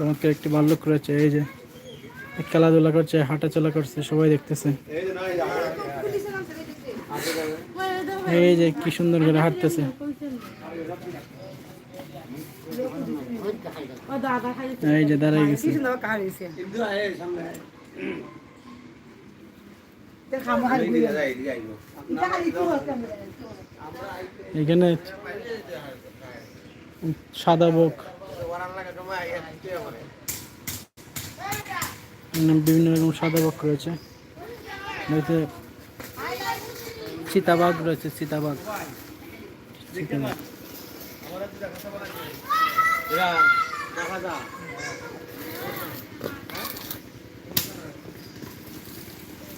চমৎকার একটি ভাল্লুক রয়েছে, এই যে খেলাধুলা করছে, হাঁটাচলা করছে, সবাই দেখতেছে। এই যে কি সুন্দর করে হাঁটতেছে। এই যে দাঁড়াই গেছে। এখানে সাদা বক। বিভিন্ন রকম সাদা বক রয়েছে। এতে চিতাবাঘ রয়েছে চিতাবাঘ।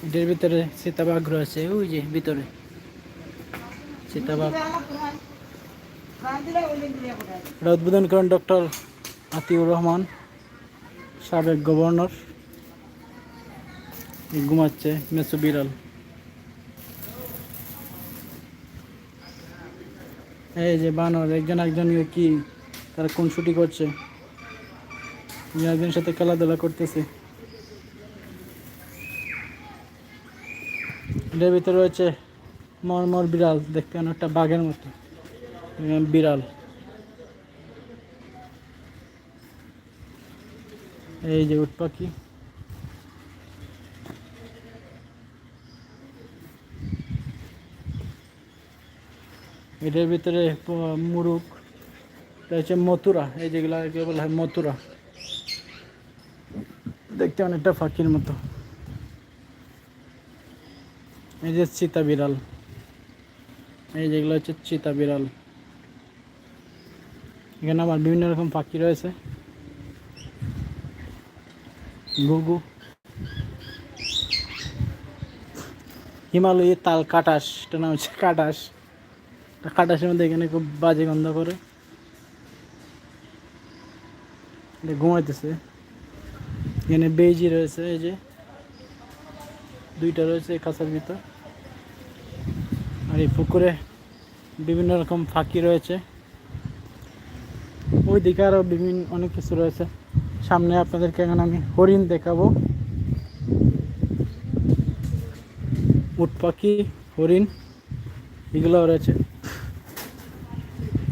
এটার ভিতরে চিতাবাঘ রয়েছে ওই যে ভিতরে। চিতাবাঘ। এটা উদ্বোধন করেন ডক্টর আতিউর রহমান, সাবেক গভর্নর। ঘুমাচ্ছে, মেসো বিড়াল। এই যে বানর, একজন একজন কি, তারা কোন ছুটি করছে? একজনের সাথে খেলাধুলা করতেছে। এটার ভিতরে রয়েছে মরমর বিড়াল, দেখতে অনেকটা বাঘের মতো। বিড়াল। এই যে উট পাখি। এটার ভিতরে মুরুগ এটা হচ্ছে মথুরা, এই যেগুলো বলা হয়, মথুরা। দেখতে অনেকটা ফাঁকির মতো। এই যে চিতা বিড়াল। এই যেগুলো হচ্ছে চিতা বিড়াল। এখানে আবার বিভিন্ন রকম পাখি রয়েছে। ঘুঘু হিমালয়ের তাল কাটাস এটা নাম হচ্ছে কাটাস কাটাসের মধ্যে এখানে খুব বাজে গন্ধ করে। ঘুমাইতেছে। এখানে বেজি রয়েছে, এই যে। দুইটা রয়েছে কাঁচার ভিতর। আর এই পুকুরে বিভিন্ন রকম ফাঁকি রয়েছে। ওই দিকে আরও বিভিন্ন, অনেক কিছু রয়েছে। সামনে আপনাদেরকে এখন আমি হরিণ দেখাবো। উট পাখি, হরিণ, এগুলোও রয়েছে।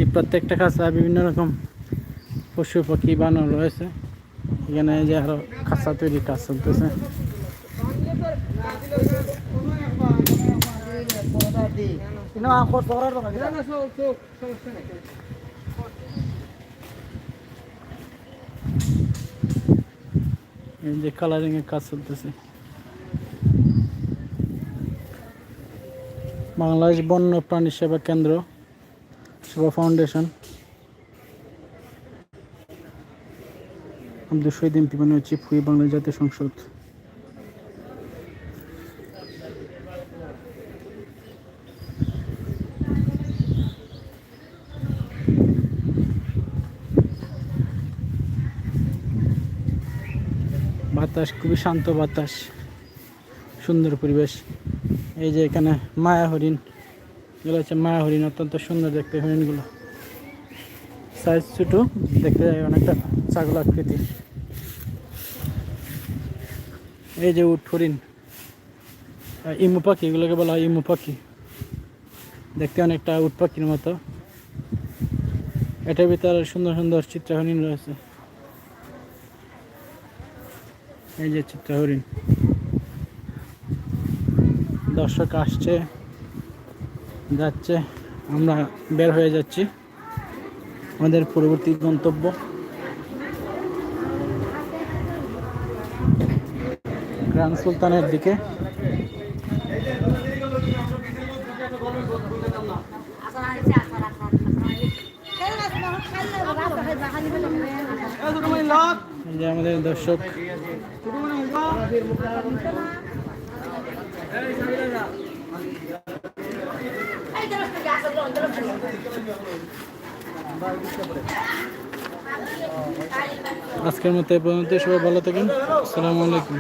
এই প্রত্যেকটা খাঁচা বিভিন্ন রকম পশু পাখি বানানো রয়েছে। এখানে যে আরও খাঁচা তৈরি কাজ চলতেছে। এই যে কালারিং এর কাজ চলতেছে বাংলাদেশ বন্য প্রাণী সেবা কেন্দ্র সেবা ফাউন্ডেশন আব্দুল শহীদ এমপি মানে হচ্ছে ফুয়ে বাংলা জাতীয় সংসদ বাতাস, খুবই শান্ত বাতাস, সুন্দর পরিবেশ। এই যে এখানে মায়া হরিণ, এগুলো হচ্ছে মায়া হরিণ, অত্যন্ত সুন্দর দেখতে হরিণগুলো। সাইজ ছোটো, দেখতে যায় অনেকটা ছাগল আকৃতি। এই যে উট হরিণ ইমু পাখি, এগুলোকে বলা হয় ইমু পাখি। দেখতে অনেকটা উট পাখির মতো। এটার ভিতরে সুন্দর সুন্দর চিত্র হরিণ রয়েছে। এই যে চিত্র হরিণ। দর্শক আসছে, যাচ্ছে, আমরা বের হয়ে যাচ্ছি। আমাদের পরবর্তী গন্তব্য। গ্রান্ড সুলতানের দিকে। আমাদের দর্শক। আজকের মতো এ পর্যন্ত, সবাই ভালো থাকেন। আসসালামু আলাইকুম।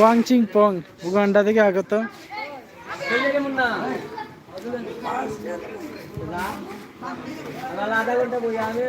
ওয়াংচিং পং, উগান্ডা থেকে আগত। আধা ঘণ্টা বই আমি